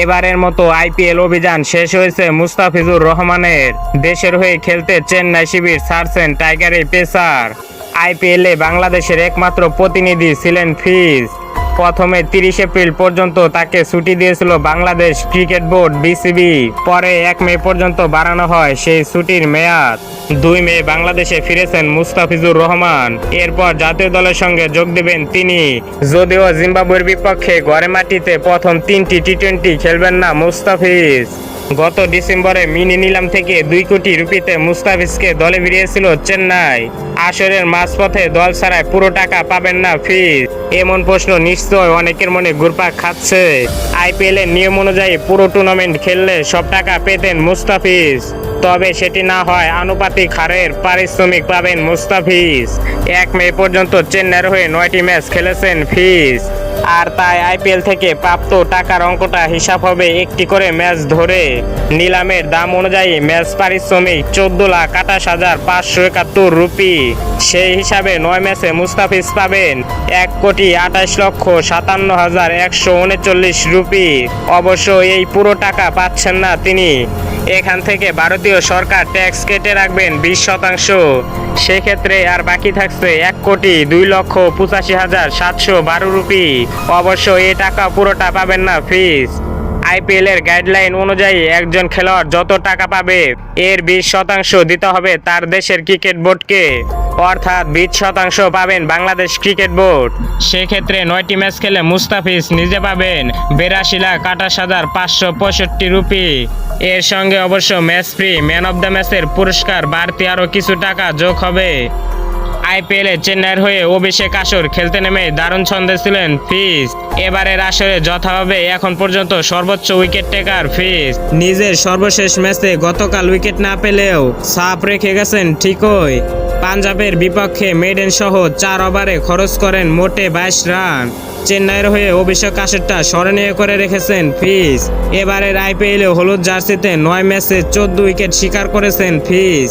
এবারের মতো আইপিএল অভিযান শেষ হয়েছে মুস্তাফিজুর রহমানের। দেশের হয়ে খেলতে চেন্নাই শিবির ছাড়ছেন টাইগার এই পেসার। আইপিএলে বাংলাদেশের একমাত্র প্রতিনিধি ছিলেন ফিজ। প্রথমে তিরিশ এপ্রিল পর্যন্ত তাকে ছুটি দিয়েছিল বাংলাদেশ ক্রিকেট বোর্ড বিসিবি। পরে এক মে পর্যন্ত বাড়ানো হয় সেই ছুটির মেয়াদ। দুই মে বাংলাদেশে ফিরেছেন মুস্তাফিজুর রহমান। এরপর জাতীয় দলের সঙ্গে যোগ দেবেন তিনি। যদিও জিম্বাবুয়ের বিপক্ষে ঘরে মাটিতে প্রথম তিনটি টি টোয়েন্টি খেলবেন না মুস্তাফিজ। গত ডিসেম্বরে মিনি নিলাম থেকে দুই কোটি রুপিতে মুস্তাফিজকে দলে ফিরিয়েছিল চেন্নাই। আসরের মাঝপথে দল ছাড়ায় পুরো টাকা পাবেন না ফিজ। এমন প্রশ্ন নিশ্চয় অনেকের মনে ঘুরপাক খাচ্ছে। আইপিএল এর নিয়ম অনুযায়ী পুরো টুর্নামেন্ট খেললে সব টাকা পেতেন মুস্তাফিজ। তবে সেটি না হয় আনুপাতিক হারের পারিশ্রমিক পাবেন মুস্তাফিজ। এক মে পর্যন্ত চেন্নাইয়ের হয়ে নয়টি ম্যাচ খেলেছেন ফিজ। আর তাই আইপিএল থেকে প্রাপ্ত টাকার অঙ্কটা হিসাব হবে একটি করে ম্যাচ ধরে। নিলামের দাম অনুযায়ী ম্যাচ পারিশ্রমিক চোদ্দ লাখ আঠাশ হাজার পাঁচশো একাত্তর রুপি। সেই হিসাবে নয় ম্যাচে মুস্তাফিজ পাবেন এক কোটি আঠাশ লক্ষ সাতান্ন হাজার একশো উনচল্লিশ রুপি। অবশ্য এই পুরো টাকা পাচ্ছেন না তিনি। এখান থেকে ভারতীয় সরকার ট্যাক্স কেটে রাখবেন বিশ শতাংশ। সেক্ষেত্রে আর বাকি থাকছে এক কোটি দুই লক্ষ পঁচাশি হাজার সাতশো বারো রুপি। অবশ্য এ টাকা পুরোটা পাবেন না ফিস আইপিএল এর গাইডলাইন অনুযায়ী একজন খেলোয়াড় যত টাকা পাবে, এর বিশ শতাংশ দিতে হবে তার দেশের ক্রিকেট বোর্ডকে অর্থাৎ বিশ শতাংশ পাবেন বাংলাদেশ ক্রিকেট বোর্ড সেক্ষেত্রে নয়টি ম্যাচ খেলে মুস্তাফিজ নিজে পাবেন বিরাশি লাখ আঠাশ হাজার পাঁচশো পঁয়ষট্টি রুপি। এর সঙ্গে অবশ্য match free man of the ম্যাচের পুরস্কার বাড়তি আরও কিছু টাকা যোগ হবে। আইপিএলে চেন্নাইয়ের হয়ে অভিষেক আসর খেলতে নেমে দারুণ ছন্দে ছিলেন ফিজ। এবারের আসরে যথাভাবে এখন পর্যন্ত সর্বোচ্চ উইকেট টেকার ফিজ। নিজের সর্বশেষ ম্যাচে গতকাল উইকেট না পেলেও সাপ রেখে গেছেন ঠিকই। পাঞ্জাবের বিপক্ষে মেডেন সহ চার ওভারে খরচ করেন মোটে বাইশ রান। চেন্নাইয়ের হয়ে অভিষেক আসরটা স্মরণীয় করে রেখেছেন ফিজ। এবারের আইপিএলে হলুদ জার্সিতে নয় ম্যাচে চোদ্দ উইকেট শিকার করেছেন ফিজ।